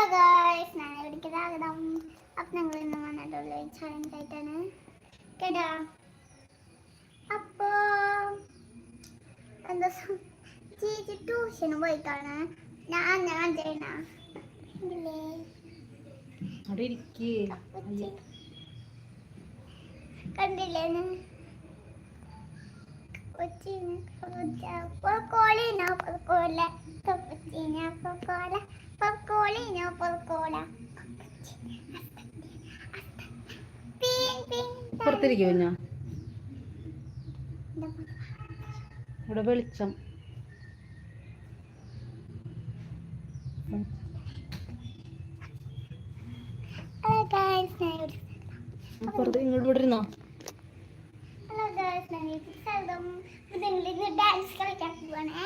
Hello guys ഞാൻ ഇവിടേക്ക് സ്വാഗതം. അപ്പം ഞങ്ങൾ ഇന്ന് വന്നിട്ടുള്ള ചലഞ്ച് ആയിട്ടാണ്. കേട്ടാ? അപ്പോ എന്താ ചേച്ചി ട്യൂഷന് പോയിട്ടാണ്. ഞാൻ ഞാൻ ചെയ്യണേ. കണ്ടില്ലേ കൊച്ചിന് പൊക്കോളിനോ പൊക്കോല കൊച്ചിനോ പീൻ പീൻ പുറത്തിരിക്കുമോ ഞാൻ? ഇവിടെ വെളിച്ചം. പുറത്ത് ഇങ്ങോട്ട് ഇവിടെ ഇരുന്നോ? ഹലോ ഗായ്സ് ഞാൻ സ്ഥലം. ഇതിങ്ങനെ ഡാൻസ് കളിക്കാൻ പോവാണേ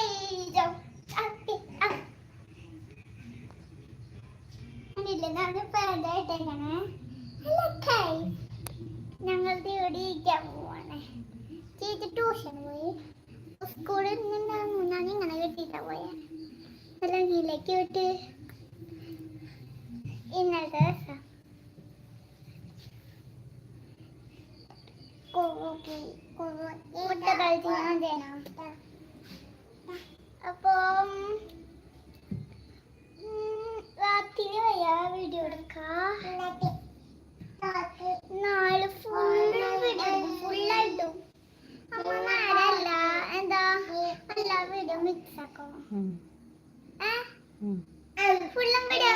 ഏയ്യോ അപ്പി അപ്പ് കണ്ടില്ലേ ഞാൻ പാടായിട്ടേക്കാണ് ഹലോ ഗായ്സ് ഞങ്ങൾ ഇവിടെ ഇരിക്കാൻ പോവാണ്. ചേച്ചി ട്യൂഷൻ പോയി. സ്കൂളിൽ നിന്നുണ്ടാകും ഞാൻ ഇങ്ങനെ കിട്ടിയിട്ടാ പോയെ. നീലേക്ക് വിട്ട്. ഇന്നത്തെ ദിവസം മുട്ട കളിച്ച് ഞാൻ ചെയ്യണം അപ്പം രാത്രി വയ്യാ വീഡിയോ എടുക്കാം. നാളെ ഫുള്ള് വീഡിയോ ഫുള്ളായിട്ടും അപ്പൊ നാടല്ല എന്താ? എല്ലാ വീഡിയോ മിക്സ് ആക്കോ. ഫുള്ളും വീഡിയോ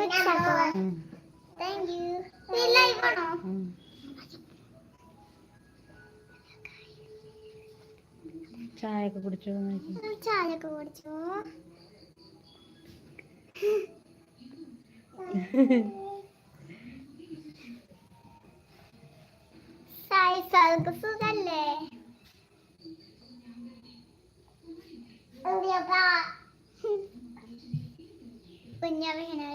മിക്സ് ആക്കോ? താങ്ക് യു ലൈവ് ആണോ? ഉം. ചായയൊക്കെ കുടിച്ചോ? നോക്കി ചായയൊക്കെ കുടിച്ചു? സായി സാർക്ക് സുഖല്ലേ കുഞ്ഞാവിനെ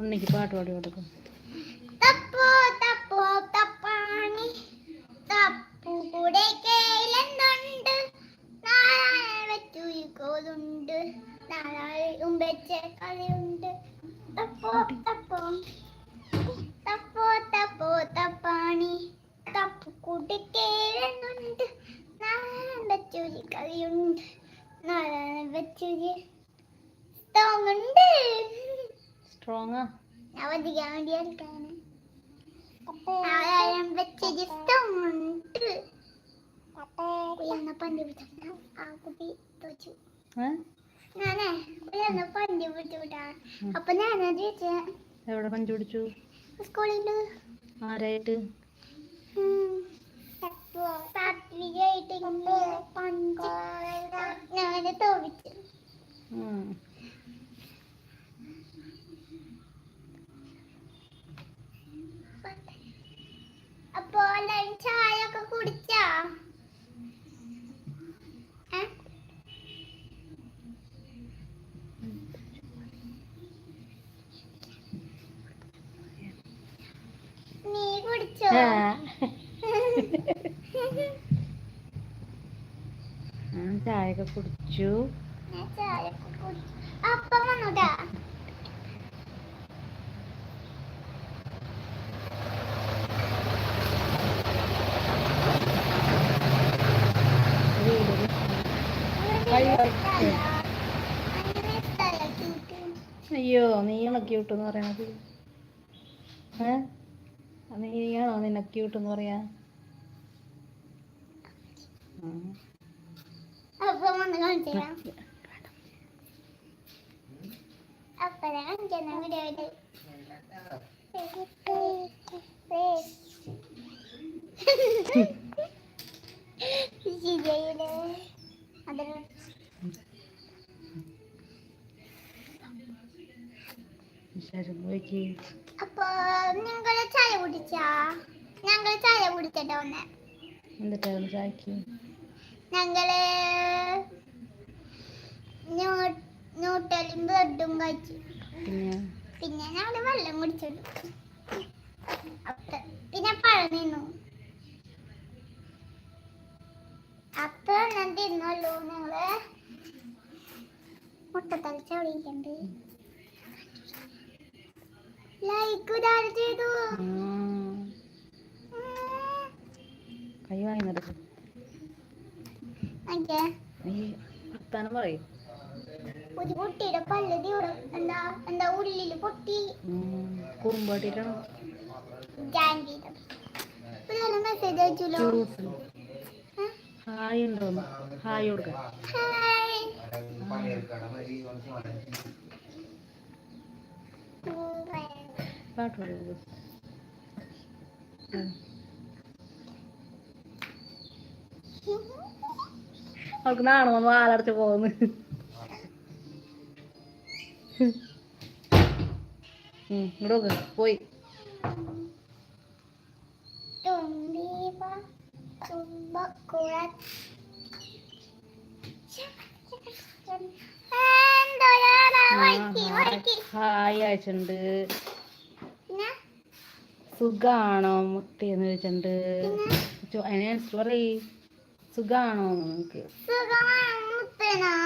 ഉണ്ണിക്ക് പാട്ട് പാടി കൊടുക്കും. ഉണ്ട് നാളെ വെച്ചു കളിയുണ്ട്. തപ്പോ തപ്പോ തപ്പാണി തപ്പു കൂടെ കേളുന്നുണ്ട് നാളെ വെച്ചൊരു കളിയുണ്ട് നാളെ വെച്ചൊരു തോന്നുണ്ട് സ്ട്രോങ്ങാ അവധിക്കാൻ വേണ്ടി എടുക്കാണ് ആളായം വെച്ചത് ഇഷ്ടമുണ്ട് ഉയർന്ന പന്തി വിട്ടാ ആ കുട്ടി തോച്ചു ഏ ഞാനേ ഉയർന്ന പന്തി വിട്ടു വിട്ടാ അപ്പൊ ഞാനത് ചോദിച്ചേ എവിടെ പഞ്ചു പിടിച്ചു സ്കൂളിൽ ആരായിട്ട് സാത്വികമായിട്ട് പഞ്ച് ഞാൻ തോവിച്ചു ഉം. അപ്പൊ എല്ലാരും ചായ ഒക്കെ കുടിച്ചാ ഏ? നീ കുടിച്ചോ ആ. ഞാൻ ചായയൊക്കെ കുടിച്ചു. അയ്യോ. ക്യൂട്ടെന്ന് നീയാണോ ക്യൂട്ട് എന്ന് പറയണത് ഏ? നീയാണോ നിന്നെ ക്യൂട്ട് എന്ന് പറയാ? ശരി നോക്കി അപ്പൊ നിങ്ങൾ ചായ കുടിച്ചാ ഞങ്ങൾ ചായ കുടിച്ചിട്ട് വന്നേ എന്നിട്ടായിരുന്നു ചായക്ക് ഞങ്ങൾ ന്യൂട്ടലും ബ്രെഡും കഴിച്ചു. പിന്നെ? ഞങ്ങൾ വെള്ളം കുടിച്ചിട്ടു പിന്നെ പഴം നിന്നു അപ്പൊ ഞാൻ തിന്നല്ലോ ഞങ്ങൾ മുട്ട തളിച്ച വിളിക്കണ്ട് ലൈക്ക് ഇതാര് ചെയ്തു. കൈ വാങ്ങി നടക്കും. വർത്താനം പറയും. ഒരു കുട്ടിയുടെ പല്ല് ഇവിടെ എന്താ എന്താ ഉള്ളിൽ പൊട്ടി. അവർക്ക് മെസ്സേജ് അയച്ചല്ലോ ഹായ് ഉണ്ടോന്ന്? ഹായ് കൊടുക്ക. പാട്ട്. അവൾക്ക് നാണോ വാലടച്ച് പോകുന്നു ഇങ്ങോട്ട് പോയി. ഹായ് അയച്ചിട്ടുണ്ട്. സുഖാണോ മുത്തേന്ന് ചോദിച്ചിട്ടുണ്ട്. പറയ്. സുഖാണോ നിനക്ക്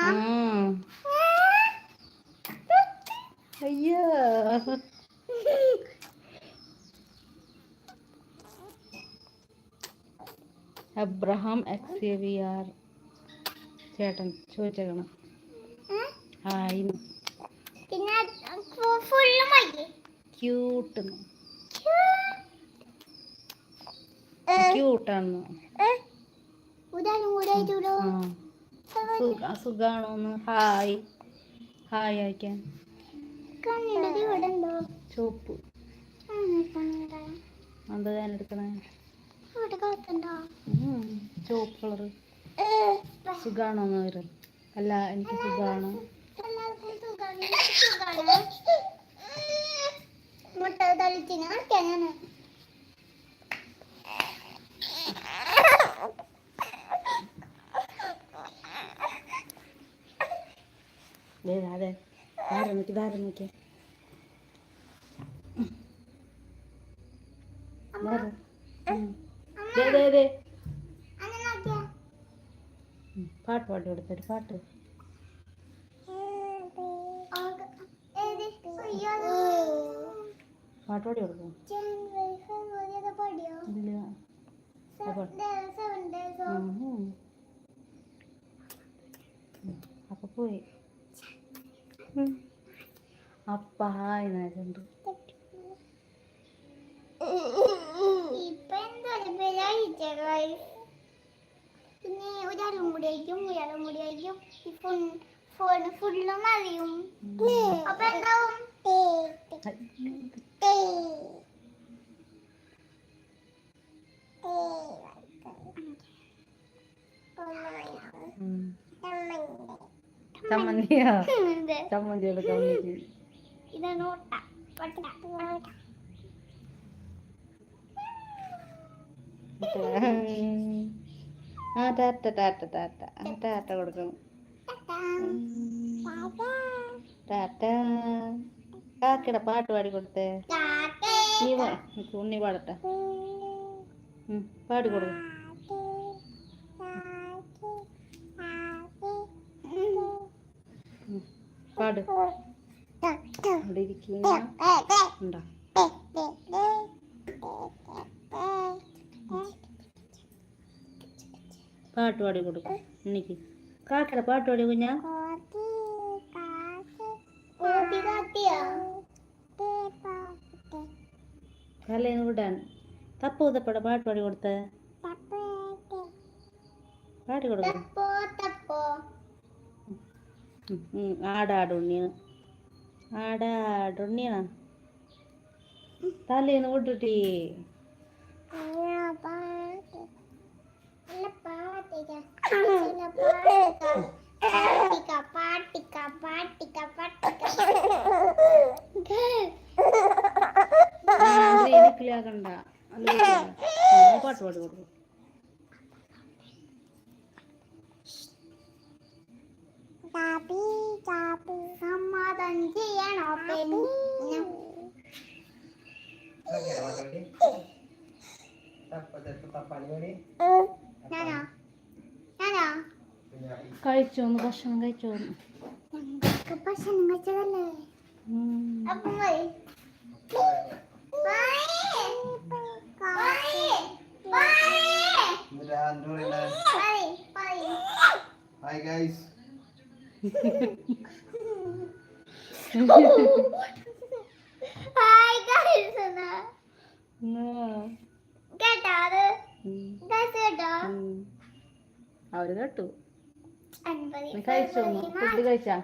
ആ. അയ്യോ അബ്രഹാം എക്സേവിയാർ ചേട്ടൻ ചോദിച്ചേക്കണം. ഹായ്. ക്യൂട്ട് ക്യൂട്ടാണ് സുഖാണോന്ന്. ഹായ്. ഹായ് അയക്കാൻ. ചുവപ്പ്. കണ്ണിടെ. എന്താ ഞാൻ എടുക്കണേ. ചുവപ്പ് കളറ് വരും അല്ല എനിക്ക് സുഖാണ്. സുഖാണ്. മുട്ട തളിച്ചിന് അതെ. ധാരം നോക്കി ധാരം നോക്കി പാട്ട് പാട്ട് പാടി കൊടുത്തൊരു പാട്ട്. പാട്ട്. പാടി കൊടുക്കും അപ്പൊ പോയി. അപ്പ guys. പിന്നെ ഒരാളും കൂടി ആയിരിക്കും ഒരാളും കൂടി ആയിരിക്കും ഈ ഫോൺ ഫോൺ ഫുള്ളും അറിയും അപ്പൊ എന്താവും? ഉം. ചമ്മന്തിയാ ഇത് ചമ്മന്തി എടുക്കാൻ വേണ്ടി ഇതാണ് ഓട്ട ഓട്ട ഓട്ട ആ ടാറ്റ ടാറ്റ ടാറ്റ ആ ടാറ്റ കൊടുക്കണം ടാറ്റ കാക്കയുടെ പാട്ട് പാടി കൊടുത്തേ നീ പാ നിനക്ക് ഉണ്ണി പാടട്ടെ ഉം, പാടി. അവിടെ ഇരിക്കുന്ന. ഉണ്ടോ? പാട്ട് പാടി കൊടുക്കും. ഉണ്ണിക്ക് കാക്കട പാട്ട് പാടി കുഞ്ഞാ? കലയിൽ വിടാൻ. തപ്പൂതപ്പട പാട്ട് പാടി കൊടുത്തേ. പാടി കൊടുക്കും. ఆడాడు నేను ఆడాడు నేను తలేను ఒడ్డుటి పాటు పాడు ചെയ്യണം. ഓപ്പൺ ഞാനോ? ഞാനോ? കഴിച്ചോന്ന് ഭക്ഷണം കഴിച്ചോന്ന് ഭക്ഷണം കഴിച്ചതല്ലേ. അപ്പം ഹായ് ഗൈസ് ഹായ് ഗൈസ് എന്നാ ഉം. കേട്ടോ അത് ഉം. ഗൈസ് കേട്ടോ ഉം. അവർ കേട്ടു. കഴിച്ചോന്ന് ഫുഡ് കഴിച്ചാ?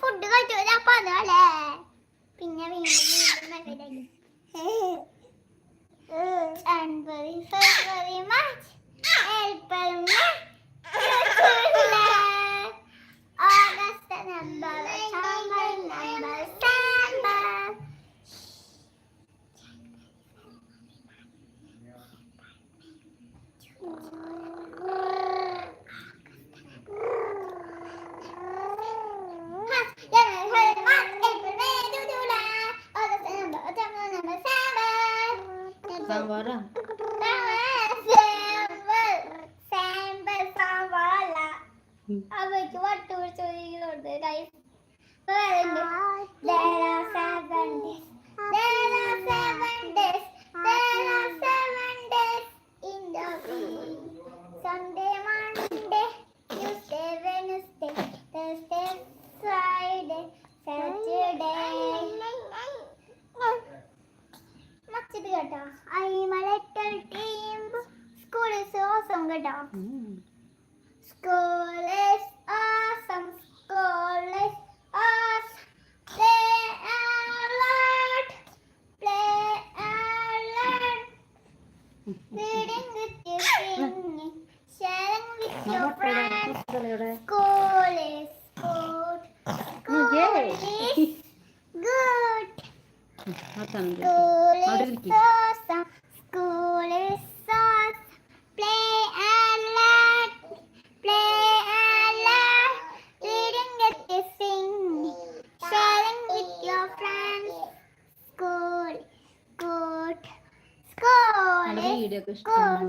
ഫുഡ് കഴിച്ചു. അപ്പൊ അതല്ലേ പിന്നെ വീണ്ടും number seven number seven Vâng, vâng. Rồi. Xem bên, xem bên, xem bên là... Ừ. Ờ, Ở bên chú bắt There are seven days. Video ഒക്കെ ഇഷ്ടമാണോ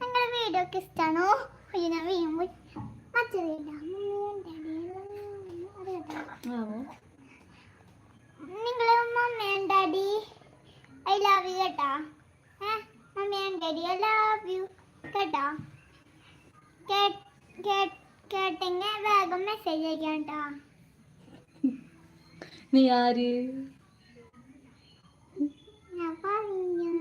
നിങ്ങളുടെ വീഡിയോ ഒക്കെ ഇഷ്ടമാണോ പിന്നെ വീഴുമ്പോൾ നിങ്ങൾ mummy and daddy I love you കേട്ടാ. Mummy and daddy I love you കേട്ടാ. കേട്ടെങ്കിൽ വേഗം മെസ്സേജ് അയക്കാട്ടാ കേട്ടാ. നീ ആര്? ഞാൻ പറഞ്ഞു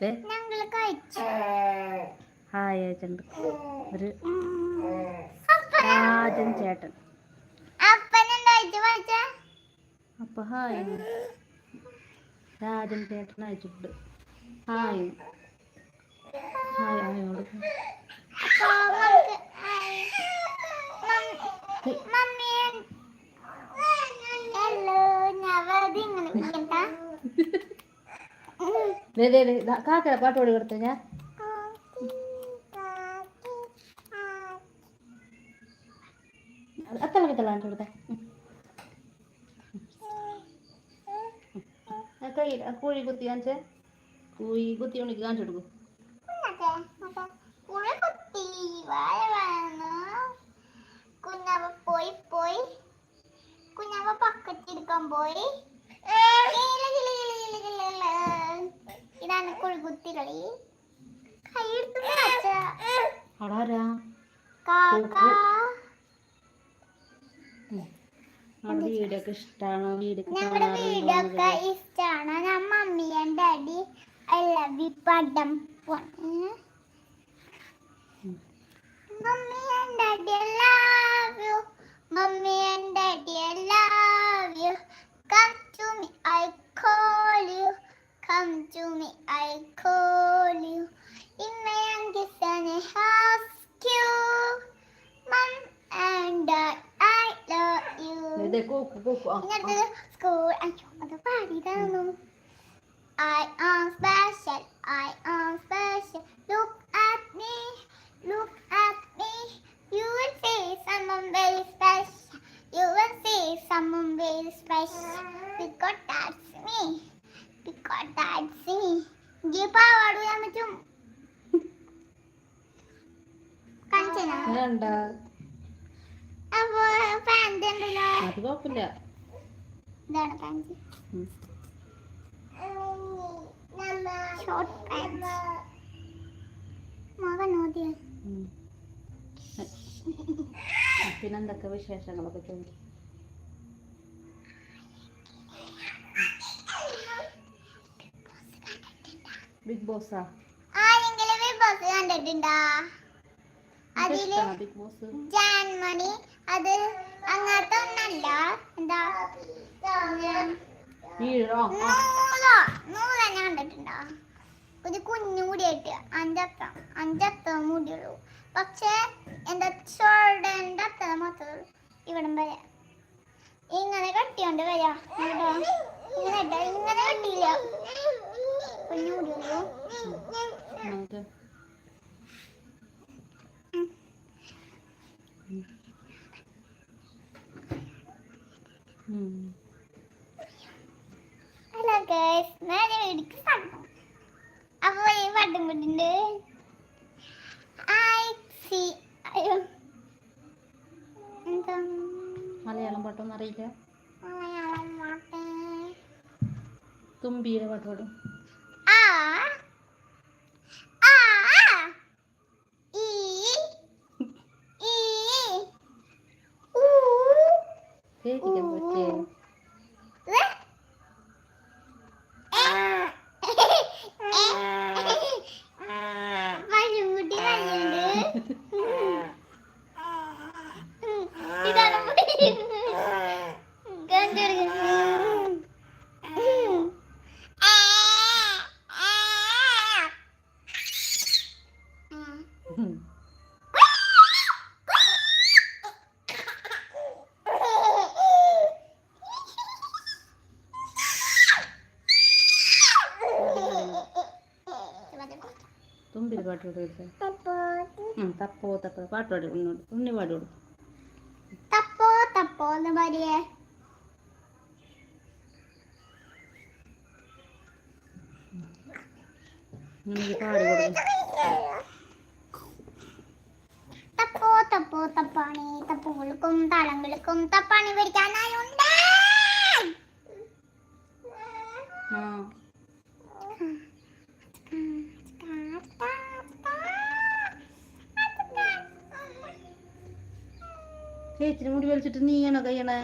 ദേ. ഞങ്ങൾ കഴിച്ചു ഹായ് അയച്ചിട്ടുണ്ട് ഒരു രാജൻ ചേട്ടൻ അപ്പൊ ഹായ് രാജൻ ചേട്ടൻ അയച്ചിട്ടുണ്ട്. ഹായ്. ഹായ് പാട്ട് പാടി കൊടുത്തു ഞാൻ. അത്ര കിത്തളാണ്ട് കൊടുത്തേ. കയ്യിൽ കുഴി കുത്തി കാണിച്ചേ. കുഴി കുത്തി ഉണിക്ക് കാണിച്ചു കൊടുക്കും. കുഞ്ഞാവ പോയി പോയി. കുഞ്ഞാവ പക്കത്തെടുക്കാൻ പോയി. ഇതാണ് കുഴുകുത്തി കളി. കൈയെടുത്ത് കാക്ക നമ്മുടെ വീഡിയോ ഒക്കെ ഇഷ്ടമാണോ വീഡിയോ വീഡിയോ ഒക്കെ ഇഷ്ടമാണ് ഞാൻ mummy and daddy I love you പടം mummy and daddy I love you mummy and daddy I love you come to me I call you come to me I call you ഇന്ന my youngest Q mum and you Mom and അത് പാടിയതായിരുന്നു I am special, I am special. Look at me, look at me. You will see someone very special. You will see someone very special. Because that's me. Because that's me. പാവാടു ഞാൻ പറ്റും കാണിച്ചനാ അത് പിന്നെന്തൊക്കെ വിശേഷങ്ങളൊക്കെ ചോദിക്കും big ബോസാ? ആരെങ്കിലും big boss കണ്ടിട്ടുണ്ടോ? അതിൽ ജാൻമണി അത് അങ്ങനത്തെ ഒന്നല്ല എന്താ നൂലോ നൂൽ തന്നെ കണ്ടിട്ടുണ്ടോ? ഒരു കുഞ്ഞു മുടിയായിട്ട് അഞ്ചക്കം അഞ്ചക്കം മുടിയുള്ളൂ പക്ഷേ എന്താ ഷോൾഡറിന്റെ അത്ര മാത്രമേ ഉള്ളൂ. ഇവിടം വരെ. ഇങ്ങനെ കെട്ടിയോണ്ട് വരാ. കേട്ടോ ഇങ്ങനെ ഇങ്ങനെ കട്ടിയില്ല. കുഞ്ഞു മുടിയുള്ളൂ ഹലോ ഗേൾസ് ഞാൻ വീടിക്ക് അപ്പോൾ ഈ വട്ടം കുട്ടിന്റെ മലയാളം പാട്ടൊന്നും അറിയില്ല. തുമ്പിയുടെ പാട്ട് പാടും. ആ. Oke, tiga kucing. Masih mudah aja deh. പാട്ട് പാടും തപ്പോ തപ്പോ. പാട്ട് പാടി ഉണ്ണോട് ഉണ്ണി പാടി കൊടുക്കും. തപ്പോ തപ്പോ എന്ന് പറയേ പാടി കൊടുക്കും. തപ്പോ തപ്പോ തപ്പാണി. തപ്പുകൾക്കും തളങ്ങൾക്കും തപ്പാണി പിടിക്കാനായുണ്ട് ആ. ചേച്ചിന് മുടി വലിച്ചിട്ട് നീയാണോ കയ്യണേ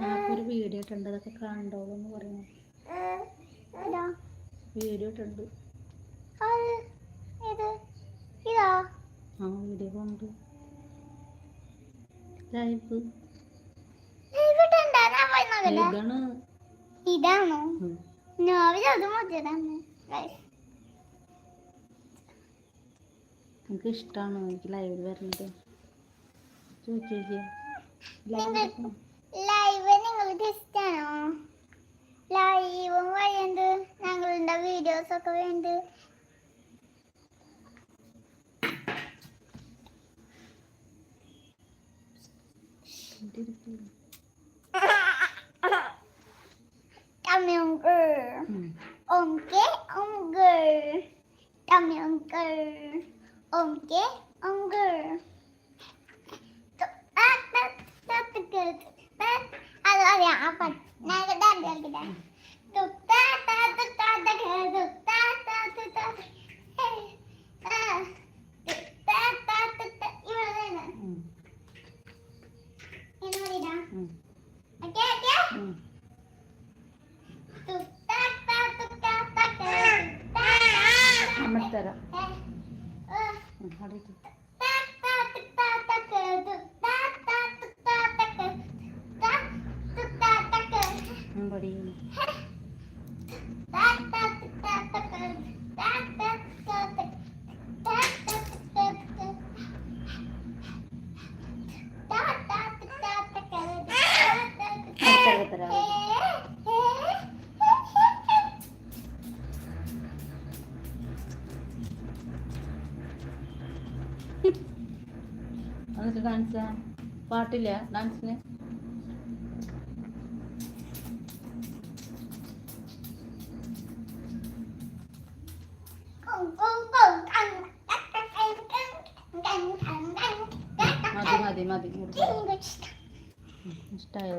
ഞാനൊരു വീഡിയോ ഇട്ടുണ്ട് അതൊക്കെ കണ്ടോളൂ എന്ന് പറയുന്നു വീഡിയോ ഇട്ടുണ്ട് ഇതോ ആ വീഡിയോ കൊണ്ട്. ലൈവ് ഇതാണോ. രാവിലെ എനിക്ക് ഇഷ്ടമാണോ എനിക്ക് ലൈവിൽ വരുന്നത് ലൈവ് നിങ്ങൾക്ക് ഇഷ്ടമാണോ ലൈവും വേണ്ടത് 땀연글 엉게 엉글 땀연글 엉게 엉글 아니야 아빠 나가 나 여기다 똑따따따따따 똑따따따따 이번에는 അമ്മത്തരാം അടിക്കും പാട്ടില്ല ഡാൻസിന് മതി മതി മതി. ഇഷ്ടമായോ?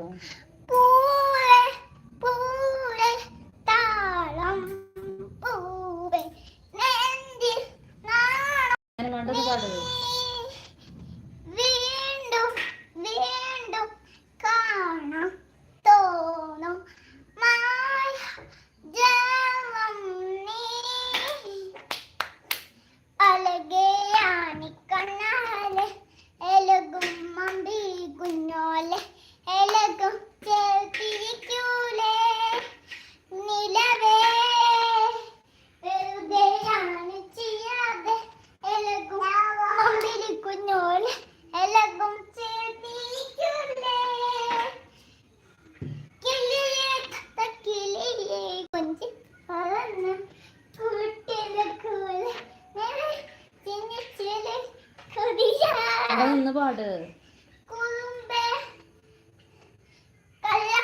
അവിടെ നിന്ന് പാട്.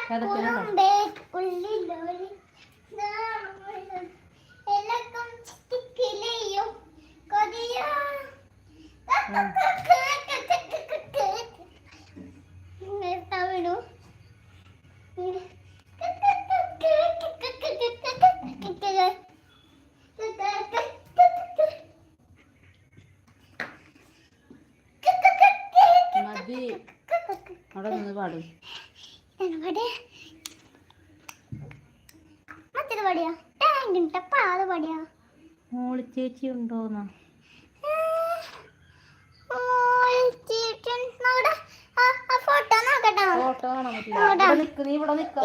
കഥ ചിറ്റിക്കിളിയും കൊതിയാ തവിടു മതി അവിടെ നിന്ന് പാട് എവിടെ മറ്റൊരു പടിയാ ടാങ്കിട്ട പാത പടിയാ മോളി ചേച്ചി ഉണ്ടോന്നാ ഫോട്ടോ കാണാൻ പറ്റില്ല. നിക്ക് നീ ഇവിടെ നിക്ക.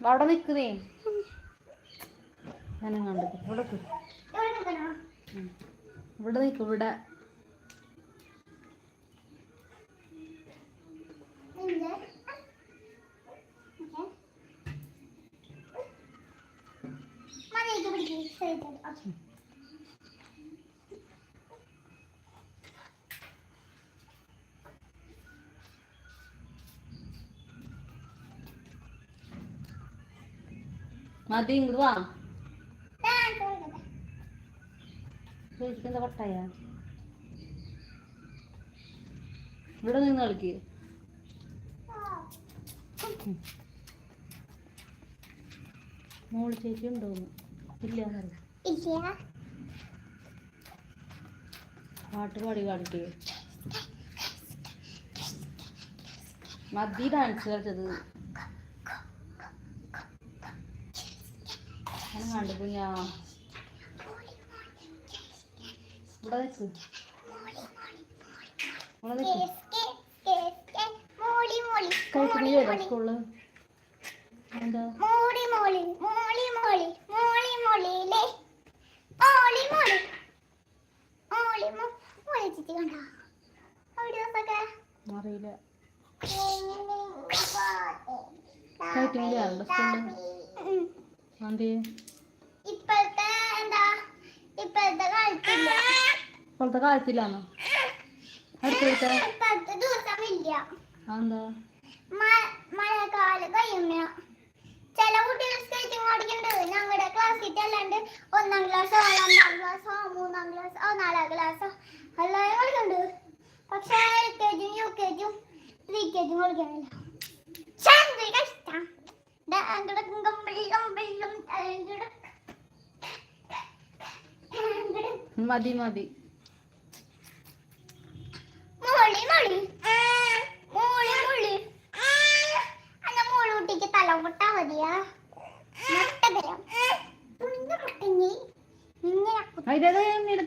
അവിടെ നിക്ക് നീ. ഞാനും കണ്ടത് ഇവിടെ. ഇവിടെ നിക്ക് ഇവിടെ. മതി ഇങ്ങോട്ട് വാ. എന്താ പട്ടായ ഇവിടെ നിന്ന് കളിക്ക്. മോൾ ചേച്ചി ഉണ്ടോന്ന് ഇല്ല. പാട്ട് പാടി കാണിക്കേ. മതി ഡാൻസ് കളിച്ചത്. കണ്ടു ഞാൻ ഇവിടെ നിൽക്ക് ഇവിടെ നിൽക്ക് കഴിക്കുന്നില്ലേ സ്കൂളിൽ എന്താ? മോളി മോളി മോളി മോളി മോളി മോളിയിലെ. മോളി മോളി. മോളി മോളി ചിറ്റി കണ്ട? ദിവസമൊക്കെ അറിയില്ല. ഇപ്പോഴത്തെ എന്താ? ഇപ്പോഴത്തെ കാലത്തില്ല. ഇപ്പോഴത്തെ കാലത്തിലാണോ അടുത്ത ദിവസമില്ല അതെന്താ? മ- മഴക്കാലം കഴിയുമ്പോ ചില കുട്ടികൾ സ്കേറ്റിംഗ് ഓടിക്കുന്നുണ്ട് ഞങ്ങളുടെ ക്ലാസ്സിൽ അല്ലാണ്ട് ഒന്നാം ക്ലാസ്സോ രണ്ടാം ക്ലാസ്സോ മൂന്നാം ക്ലാസ്സോ നാലാം ക്ലാസ്സോ എല്ലാവരും കളിക്കുന്നുണ്ട്. പക്ഷെ എൽ കെ ജിയും യു കെ ജിയും പ്രീ കെ ജിയും ശാന്തി കഷ്ടം തലങ്കിടക്കും മതി മതി. മോളി മോളി. മോളി മോളി അന്ന മോൾ കുട്ടിക്ക് തല പൊട്ടാ മതിയാ. മുട്ട തരാം.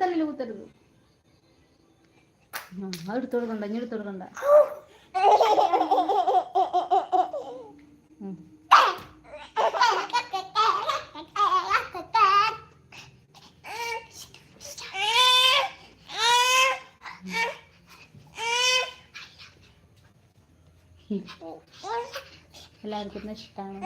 തല്ലിൽ കുത്തരുത്? അത് എടുത്തു കൊടുക്കണ്ട ഇനി എടുത്തു കൊടുക്കണ്ട. എല്ലാവർക്കും ഇഷ്ടമാണ്